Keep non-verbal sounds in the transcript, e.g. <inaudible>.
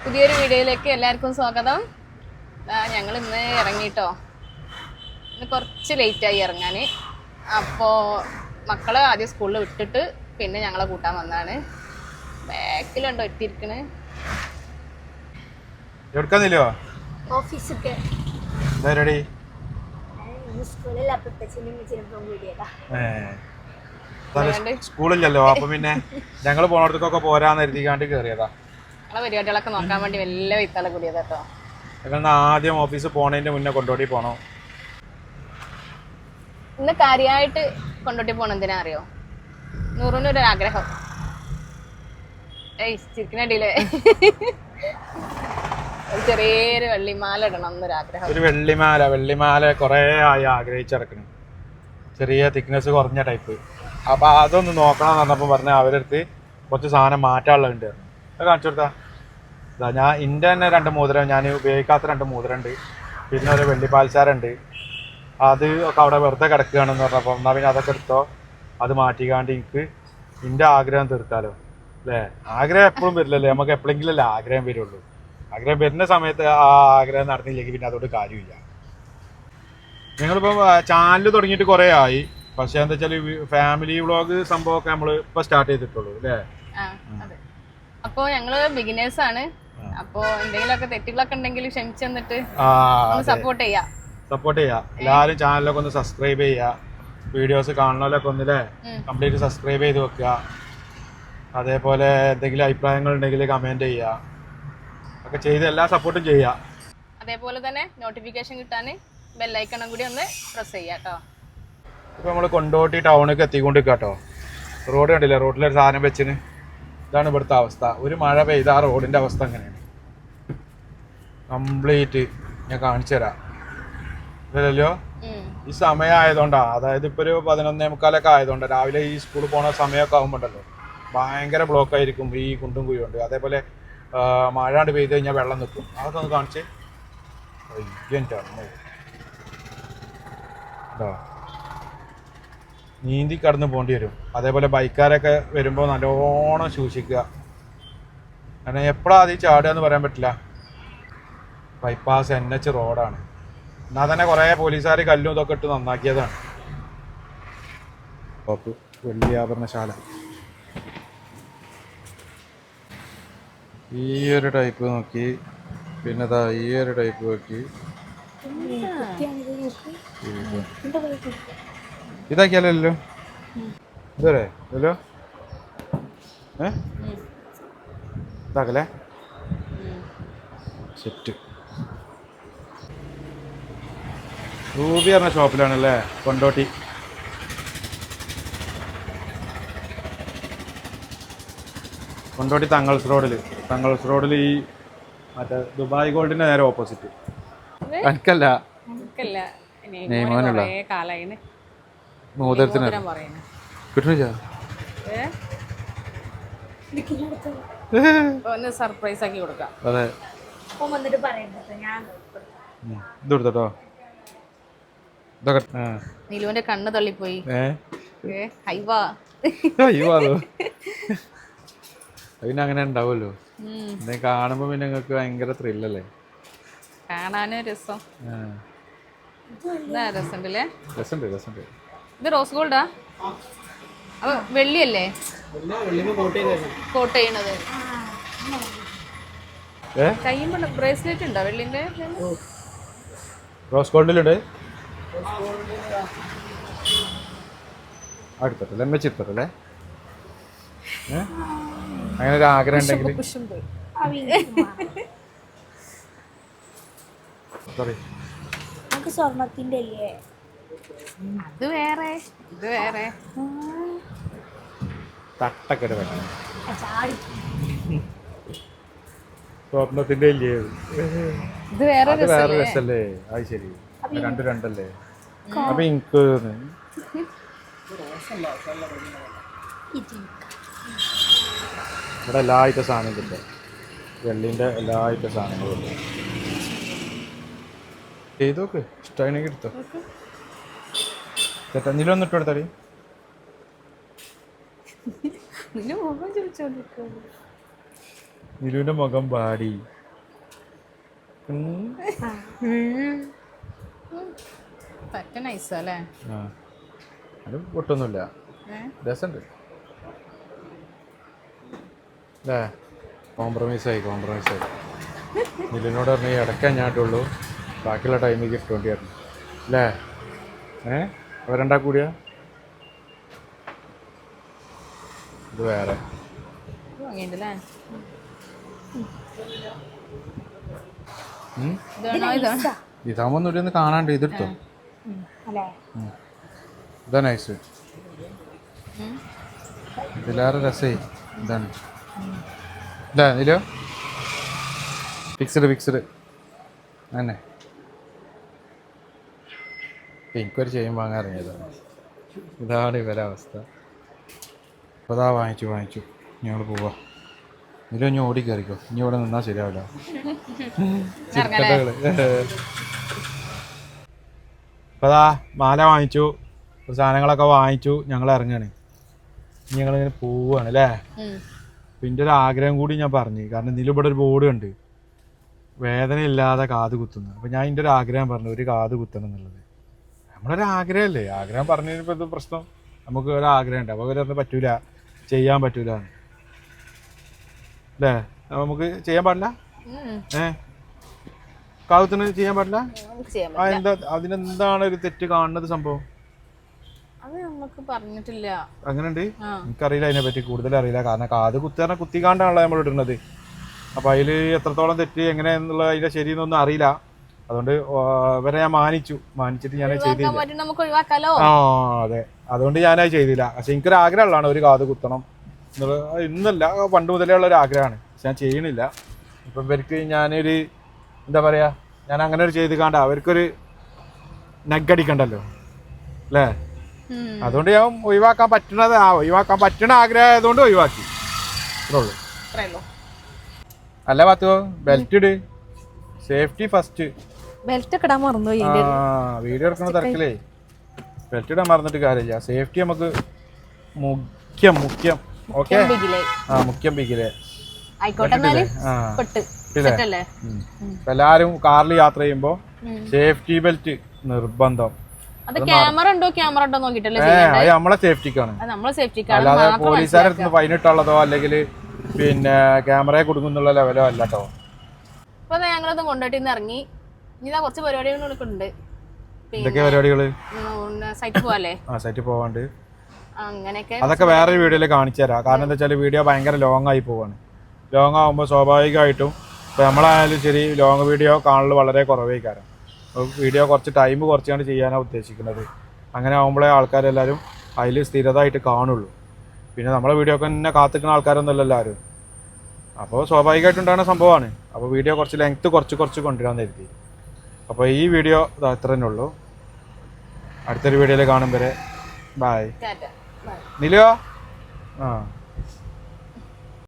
പുതിയൊരു വീഡിയോയിലേക്ക് എല്ലാവർക്കും സ്വാഗതം. ഞങ്ങൾ ഇന്ന് ഇറങ്ങിട്ടോ. ഇന്ന് കുറച്ച് ലേറ്റായി ഇറങ്ങാൻ അപ്പോൾ മക്കളെ ആദ്യം സ്കൂളിൽ വിട്ടിട്ട് പിന്നെ ഞങ്ങളെ കൂട്ടാൻ വന്നതാണ് ബാക്കിലുണ്ടോ എത്തിയിരിക്കണ് എവിടുക്കാന്നില്ലോ ഓഫീസൊക്കെ? സ്കൂളില്ലല്ലോ അപ്പൊ പിന്നെ ഞങ്ങൾ പോണടത്തേക്കൊക്കെ പോരാന്ന് എഴുതിക്കാണ്ട് കയറിയതാ ഞങ്ങളെ പരിപാടികളൊക്കെ നോക്കാൻ വേണ്ടി വലിയ വിത്താല കൂടിയത് കേട്ടോ. ഞങ്ങൾ ആദ്യം ഓഫീസിൽ പോണതിന്റെ മുന്നേ കൊണ്ടോട്ടി പോണോ? ഇന്ന് കാര്യമായിട്ട് കൊണ്ടോട്ടി പോണം എന്തിനാ അറിയോ? നൂറിനൊരു ആഗ്രഹം. ഏയ് ചിരിക്കനടിയില്ലേ ഒരു ചെറിയൊരു വെള്ളിമാല ഇടണം എന്നൊരാഗ്രഹം ഒരു വെള്ളിമാല വെള്ളിമാല കുറേ ആയി ആഗ്രഹിച്ചിറക്കണം. ചെറിയ തിക്നെസ് കുറഞ്ഞ ടൈപ്പ് അപ്പൊ അതൊന്ന് നോക്കണം എന്ന് പറഞ്ഞപ്പോൾ പറഞ്ഞ അവരടുത്ത് കുറച്ച് സാധനം മാറ്റാനുള്ളതുണ്ട്. അത് കാണിച്ചു കൊടുത്താ. ഞാൻ ഇന്റെ തന്നെ രണ്ട് മോതിരം ഞാൻ ഉപയോഗിക്കാത്ത രണ്ട് മോതിരം ഉണ്ട് പിന്നെ ഒരു വെള്ളിപ്പാൽച്ചാരുണ്ട് അത് ഒക്കെ അവിടെ വെറുതെ കിടക്കുകയാണെന്ന് പറഞ്ഞപ്പോൾ എന്നാൽ പിന്നെ അതൊക്കെ എടുത്തോ? അത് മാറ്റിക്കാണ്ട് എനിക്ക് എന്റെ ആഗ്രഹം തീർക്കാലോ അല്ലേ? ആഗ്രഹം എപ്പോഴും വരില്ലല്ലേ? നമുക്ക് എപ്പോഴെങ്കിലും അല്ലേ ആഗ്രഹം വരുള്ളൂ. ആഗ്രഹം വരുന്ന സമയത്ത് ആ ആഗ്രഹം നടന്നില്ലെങ്കിൽ പിന്നെ അതുകൊണ്ട് കാര്യമില്ല. ഞങ്ങളിപ്പോൾ ചാനൽ തുടങ്ങിയിട്ട് കുറേ ആയി. പക്ഷേ എന്താ വെച്ചാൽ ഫാമിലി വ്ളോഗ് സംഭവമൊക്കെ നമ്മൾ ഇപ്പോൾ സ്റ്റാർട്ട് ചെയ്തിട്ടുള്ളൂ അല്ലേ? അപ്പോൾ ഞങ്ങൾ ബിഗിനേഴ്സ് ആണ്. അപ്പോ എന്തെങ്കിലുമൊക്കെ തെറ്റുകളൊക്കെ ഉണ്ടെങ്കിൽ ക്ഷമിച്ചു തന്നിട്ട് സപ്പോർട്ട് ചെയ്യാം. സപ്പോർട്ട് ചെയ്യാം. എല്ലാവരും ചാനലൊക്കെ ഒന്ന് സബ്സ്ക്രൈബ് ചെയ്യുക വീഡിയോസ് കാണുന്നവരൊക്കെ ഒന്നില്ലേ കംപ്ലീറ്റ് സബ്സ്ക്രൈബ് ചെയ്ത് വെക്കുക. അതേപോലെ എന്തെങ്കിലും അഭിപ്രായങ്ങൾ ഉണ്ടെങ്കിൽ കമന്റ് ചെയ്യുക ഒക്കെ ചെയ്ത് എല്ലാ സപ്പോർട്ടും ചെയ്യുക അതേപോലെ തന്നെ നോട്ടിഫിക്കേഷൻ കിട്ടാൻ ബെല്ലൈക്കണം കൂടി ഒന്ന് പ്രസ് ചെയ്യാം കേട്ടോ ഇപ്പോൾ നമ്മൾ കൊണ്ടോട്ടി ടൗണിലേക്ക് എത്തിക്കൊണ്ടിരിക്കുക കേട്ടോ റോഡ് കണ്ടില്ലേ? റോഡിലൊരു സാധനം വെച്ചിന്. ഇതാണ് ഇവിടുത്തെ അവസ്ഥ. ഒരു മഴ പെയ്ത ആ റോഡിന്റെ അവസ്ഥ അങ്ങനെയാണ്. കംപ്ലീറ്റ് ഞാൻ കാണിച്ചു തരാം. ഇതല്ലോ. ഈ സമയമായതുകൊണ്ടാ. അതായത് ഇപ്പൊ ഒരു പതിനൊന്നേ മുക്കാലൊക്കെ ആയതുകൊണ്ട് രാവിലെ ഈ സ്കൂളിൽ പോണ സമയമൊക്കെ ആകുമ്പോണ്ടല്ലോ ഭയങ്കര ബ്ലോക്ക് ആയിരിക്കും ഈ കുണ്ടും കുഴിയുണ്ട് അതേപോലെ മഴാണ്ട് പെയ്ത് കഴിഞ്ഞാൽ വെള്ളം നിൽക്കും അതൊക്കെ ഒന്ന് കാണിച്ച്. നീന്തി കടന്ന് പോകേണ്ടി വരും. അതേപോലെ ബൈക്കാരൊക്കെ വരുമ്പോൾ നല്ലോണം സൂക്ഷിക്കുക. കാരണം എപ്പോഴാണ് അതീ ചാടുക എന്ന് പറയാൻ പറ്റില്ല. ബൈപ്പാസ് എൻ എച്ച് റോഡാണ് എന്നാൽ തന്നെ കുറേ പോലീസുകാർ കല്ലും ഇതൊക്കെ ഇട്ട് നന്നാക്കിയതാണ്. ഷോപ്പ് ആഭരണശാല. ഈ ഒരു ടൈപ്പ് നോക്കി. പിന്നെ ദാ ഈ ഒരു ടൈപ്പ് നോക്കി. ഇതാക്കിയാലല്ലോ ഇതുവരെ ഇതല്ലോ? ഏ? ഇതാക്കല്ലേ? സെറ്റ് റൂബി പറഞ്ഞ ഷോപ്പിലാണല്ലേ? കൊണ്ടോട്ടി. കൊണ്ടോട്ടി തങ്ങൾസ് റോഡിൽ തങ്ങൾസ് റോഡിൽ ഈ മറ്റേ ദുബായ് ഗോൾഡിന്റെ നേരെ ഓപ്പോസിറ്റ്. എനിക്കല്ല നെയ്മോനുള്ള. മോതിരത്തിന് കിട്ടുന്നില്ല. ഒന്ന് സർപ്രൈസ് ആക്കി കൊടുക്കാം. അതെ അപ്പൊ വന്നിട്ട് പറയണ്ടോ ഞാൻ ഉം. ഇത് കൊടുത്തോ ഇതൊക്കെ ആ നിലുവിന്റെ കണ്ണ് തള്ളിപ്പോയി. പിന്നെ <laughs> അങ്ങനെ ഉണ്ടാവുമല്ലോ. കാണുമ്പോ കാണുമ്പോൾ പിന്നെ നിങ്ങൾക്ക് ഭയങ്കര ത്രില്ലല്ലേ കാണാനും രസം. ആ. രസം രസമുണ്ടല്ലേ രസമുണ്ട് രസമുണ്ട് ഇത് റോസ് ഗോൾഡാ? അപ്പൊ വെള്ളിയല്ലേ? കോട്ട് ചെയ്യണത്. കയ്യുമ്പോൾ ബ്രേസ്ലെറ്റ് ഉണ്ടോ വെള്ളിന്റെ? റോസ് ഗോൾഡിലുണ്ട്. അടുത്തല്ലേ വെച്ചിട്ടല്ലേ ഏ? അങ്ങനെ ഒരു ആഗ്രഹം ഉണ്ടെങ്കിൽ സോറി നമുക്ക് സ്വർണത്തിന്റെ അല്ലേ? അത് വേറെ ഇത് വേറെ. തട്ടൊക്കെ സ്വപ്നത്തിന്റെ ഇല്ലേ ഇത് വേറെ രസല്ലേ? അത് ശരി. രണ്ട് രണ്ടല്ലേ? അപ്പൊ എനിക്ക് ഇവിടെ എല്ലാ ഐറ്റം സാധനം കിട്ടും. വെള്ളിന്റെ എല്ലാ ഐറ്റം സാധനങ്ങളും ചെയ്തോക്ക് ഇഷ്ടമാണെങ്കിൽ എടുത്തോ. ചേട്ടാ നിലൊന്നും ഇട്ട് കൊടുത്താടി. നിലുവിന്റെ മുഖം പാടി. പറ്റ നൈസ് അല്ലേ അത് പൊട്ടൊന്നുമില്ല? രസമുണ്ട് അല്ലേ കോംപ്രമൈസ് ആയി കോംപ്രമൈസ് ആയി. നിലിനോട് പറഞ്ഞ ഇടയ്ക്കാൻ ഞാട്ടുള്ളൂ ബാക്കിയുള്ള ടൈമിൽ ഗിഫ്റ്റ് വേണ്ടിയായിരുന്നു അല്ലേ ഏ? അവരെണ്ടാ കൂടിയ? ഇത് വേറെ? ഇതാണോ ഇതാണോ? ഇതാകുമ്പോൾ ഒന്നുകൂടി ഒന്ന് കാണാണ്ട് ഇതെടുത്തോ ഇതാ നൈസ് ഇതിലേറെ രസേ ഇതാണ് ഇതാ ഇതിലോ ഫിക്സഡ് ഫിക്സഡ് തന്നെ എനിക്കൊരു ചെയിൻ വാങ്ങാൻ ഇറങ്ങിയതാണ് ഇതാണ് ഇവരെ അവസ്ഥ അപ്പോൾ അതാ വാങ്ങിച്ചു വാങ്ങിച്ചു ഞങ്ങൾ പോവാ ഇതിലോ ഇനി ഓടി കയറിക്കോ ഇനി ഇവിടെ നിന്നാൽ ശരിയാവില്ല ചിരിക്കട്ടകൾ അപ്പോൾ അതാ മാല വാങ്ങിച്ചു. സാധനങ്ങളൊക്കെ വാങ്ങിച്ചു. ഞങ്ങൾ ഇറങ്ങുകയാണ് ഇനി ഞങ്ങളിങ്ങനെ പോവുകയാണ് അല്ലേ. പിന്നെ ഒരു ആഗ്രഹം കൂടി ഞാൻ പറഞ്ഞു. കാരണം ഇതിൽ ഇവിടെ ഒരു ബോർഡ് ഉണ്ട് വേദനയില്ലാതെ കാത് കുത്തുന്നു അപ്പം ഞാൻ എന്റെ ഒരു ആഗ്രഹം പറഞ്ഞു ഒരു കാത് കുത്തണം എന്നുള്ളത്. നമ്മളൊരു ആഗ്രഹമല്ലേ ആഗ്രഹം പറഞ്ഞതിനിപ്പോൾ ഇത് പ്രശ്നം. നമുക്ക് ഒരു ആഗ്രഹം ഉണ്ട്. അപ്പോൾ അവരൊന്നും പറ്റൂല. ചെയ്യാൻ പറ്റൂല അല്ലേ നമുക്ക് ചെയ്യാൻ പാടില്ല? ഉം. ഏ ചെയ്യാൻ പാടില്ല? നമുക്ക് ചെയ്യാൻ ആ എന്താ അതിനെന്താണ് ഒരു തെറ്റ് കാണുന്നത് സംഭവം? അത് നമുക്ക് പറഞ്ഞിട്ടില്ല. അങ്ങനെയുണ്ട്? ആ. എനിക്കറിയില്ല അതിനെ പറ്റി കൂടുതൽ അറിയില്ല. കാരണം കാത് കുത്തി പറഞ്ഞാൽ കുത്തിക്കാണ്ടാണല്ലോ നമ്മൾ ഇടുന്നത്. അപ്പോൾ അതിൽ എത്രത്തോളം തെറ്റ് എങ്ങനെയെന്നുള്ള അതിന്റെ ശരിയെന്നൊന്നും അറിയില്ല. അതുകൊണ്ട് ആ, ഇവരെ ഞാൻ മാനിച്ചു. മാനിച്ചിട്ട് ഞാൻ ഒഴിവാക്കാൻ ചെയ്തില്ല. പറ്റും നമുക്ക് ഒഴിവാക്കാലോ? ആ അതെ. അതുകൊണ്ട് ഞാനത് ചെയ്തില്ല. പക്ഷെ എനിക്കൊരു ആഗ്രഹമുള്ളതാണ് ഒരു കാത് കുത്തണം എന്നുള്ള ഇന്നല്ല പണ്ട് മുതലേ ഉള്ള ഒരു ആഗ്രഹമാണ്. പക്ഷെ ഞാൻ ചെയ്യണില്ല. ഇപ്പം ഇവർക്ക് ഞാനൊരു എന്താ പറയുക ഞാൻ അങ്ങനെ ഒരു ചെയ്ത് കാണ്ട അവർക്കൊരു നെഗടിക്കണ്ടല്ലോ അല്ലേ. അതുകൊണ്ട് ഞാൻ ഒഴിവാക്കാൻ പറ്റണത് ആ ഒഴിവാക്കാൻ പറ്റണ ആഗ്രഹം ആയതുകൊണ്ട് ഒഴിവാക്കി അല്ല പത്തോ ബെൽറ്റ് ഇട്. സേഫ്റ്റി ഫസ്റ്റ് ബെൽറ്റ് ഒക്കെ ഇടാൻ മറന്നു വീഡിയോ എടുക്കുന്ന തിരക്കിലേ. ബെൽറ്റ് ഇടാൻ മറന്നിട്ട് കാര്യമില്ല. സേഫ്റ്റി നമുക്ക് മുഖ്യം മുഖ്യം. ഓക്കെ ബിഗിലേ ആ മുഖ്യം പിക്കില്ലേ ആയിക്കോട്ടെ ആ. ഇല്ലേ? എല്ലാരും കാറിൽ യാത്ര ചെയ്യുമ്പോ സേഫ്റ്റി ബെൽറ്റ് നിർബന്ധം. അത് ക്യാമറ ഉണ്ടോ? ക്യാമറ ഉണ്ടോ നോക്കിട്ടല്ലേ അത് നമ്മളെ സേഫ്റ്റിക്കാണ് നമ്മളെ സേഫ്റ്റിക്കാണ് അല്ലാതെ മാത്രം പോലീസുകാരുടെ ഫൈൻ ഇട്ടുള്ളതോ അല്ലെങ്കിൽ പിന്നെ ക്യാമറയെ കൊടുക്കുന്നുള്ള ലെവലോ അല്ല കേട്ടോ അപ്പൊ ഞങ്ങളത് കൊണ്ടോട്ടി ഇറങ്ങി. ഇനി കുറച്ച് പരിപാടികളൊക്കെ ഉണ്ട് എന്തൊക്കെ പരിപാടികൾ? സൈറ്റ് പോവാല്ലേ? ആ സൈറ്റ് പോവാണ്ട്. അങ്ങനെയൊക്കെ അതൊക്കെ വേറൊരു വീഡിയോയിൽ കാണിച്ചു തരാം. കാരണം എന്താ വെച്ചാൽ വീഡിയോ ഭയങ്കര ലോങ് ആയി പോവാണ്. ലോങ് ആകുമ്പോൾ സ്വാഭാവികമായിട്ടും ഇപ്പോൾ നമ്മളായാലും ശരി ലോങ് വീഡിയോ കാണൽ വളരെ കുറവേ കാരണം വീഡിയോ കുറച്ച് ടൈം കുറച്ചാണ് ചെയ്യാനാണ് ഉദ്ദേശിക്കുന്നത്. അങ്ങനെ ആകുമ്പോഴേ ആൾക്കാരെല്ലാവരും അതിൽ സ്ഥിരതായിട്ട് കാണുള്ളൂ. പിന്നെ നമ്മളെ വീഡിയോ ഒക്കെ തന്നെ കാത്തിക്കുന്ന ആൾക്കാരൊന്നുമല്ല എല്ലാവരും അപ്പോൾ സ്വാഭാവികമായിട്ടുണ്ടാകുന്ന സംഭവമാണ്. അപ്പോൾ വീഡിയോ കുറച്ച് ലെങ്ത്ത് കുറച്ച് കുറച്ച് കൊണ്ടുവരാൻ കരുതി. അപ്പോൾ ഈ വീഡിയോ ഇത്ര തന്നെ ഉള്ളൂ. അടുത്തൊരു വീഡിയോയിൽ കാണും വരെ. ബായ് നിലയോ? ആ.